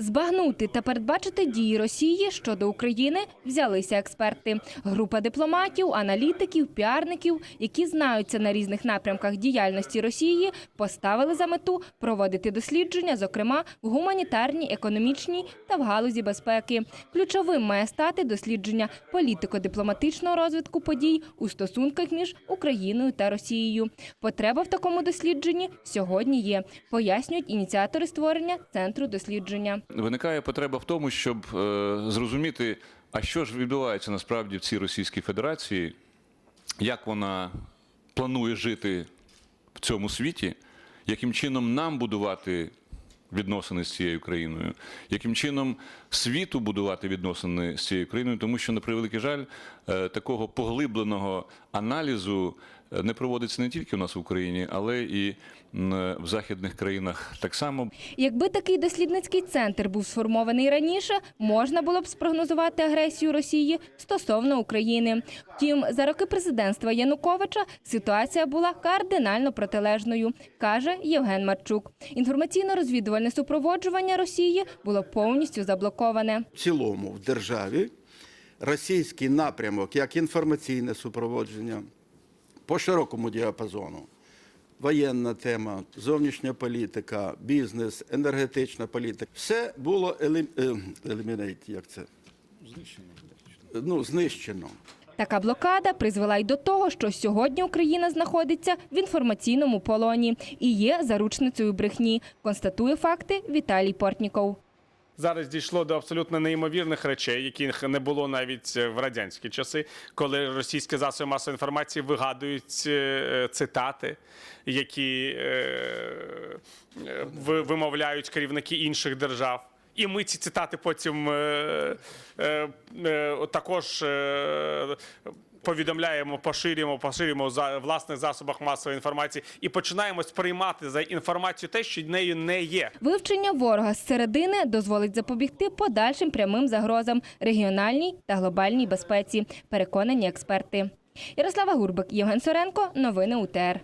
Збагнути та передбачити дії Росії щодо України взялися експерти. Група дипломатів, аналітиків, піарників, які знаються на різних напрямках діяльності Росії, поставили за мету проводити дослідження, зокрема в гуманітарній, економічній та в галузі безпеки. Ключовим має стати дослідження політико-дипломатичного розвитку подій у стосунках між Україною та Росією. Потреба в такому дослідженні сьогодні є, пояснюють ініціатори створення центру дослідження. Виникає потреба в тому, щоб е, зрозуміти, а що ж відбувається насправді в цій Російській Федерації, як вона планує жити в цьому світі, яким чином нам будувати відносини з цією країною, яким чином світу будувати відносини з цією країною, тому що, на превеликий жаль, е, такого поглибленого аналізу не проводиться не тільки у нас в Україні, але і в західних країнах так само. Якби такий дослідницький центр був сформований раніше, можна було б спрогнозувати агресію Росії стосовно України. Втім, за роки президентства Януковича ситуація була кардинально протилежною, каже Євген Марчук. Інформаційно-розвідувальне супроводжування Росії було повністю заблоковане. в цілому в державі російський напрямок, як інформаційне супроводження по широкому діапазону, воєнна тема, зовнішня політика, бізнес, енергетична політика, все було елім... е, елімінейт, як це? Знищено. Ну, знищено. Така блокада призвела й до того, що сьогодні Україна знаходиться в інформаційному полоні і є заручницею брехні. Констатує факти Віталій Портніков. Зараз дійшло до абсолютно неймовірних речей, яких не було навіть в радянські часи, коли російські засоби масової інформації вигадують е, цитати, які е, е, вимовляють керівники інших держав. І ми ці цитати потім е, е, е, також е, повідомляємо, поширюємо, поширюємо за власних засобах масової інформації і починаємо сприймати за інформацію те, що нею не є. Вивчення ворога з середини дозволить запобігти подальшим прямим загрозам регіональній та глобальній безпеці. Переконані експерти. Ярослава Гурбик, Євген Соренко. Новини УТР.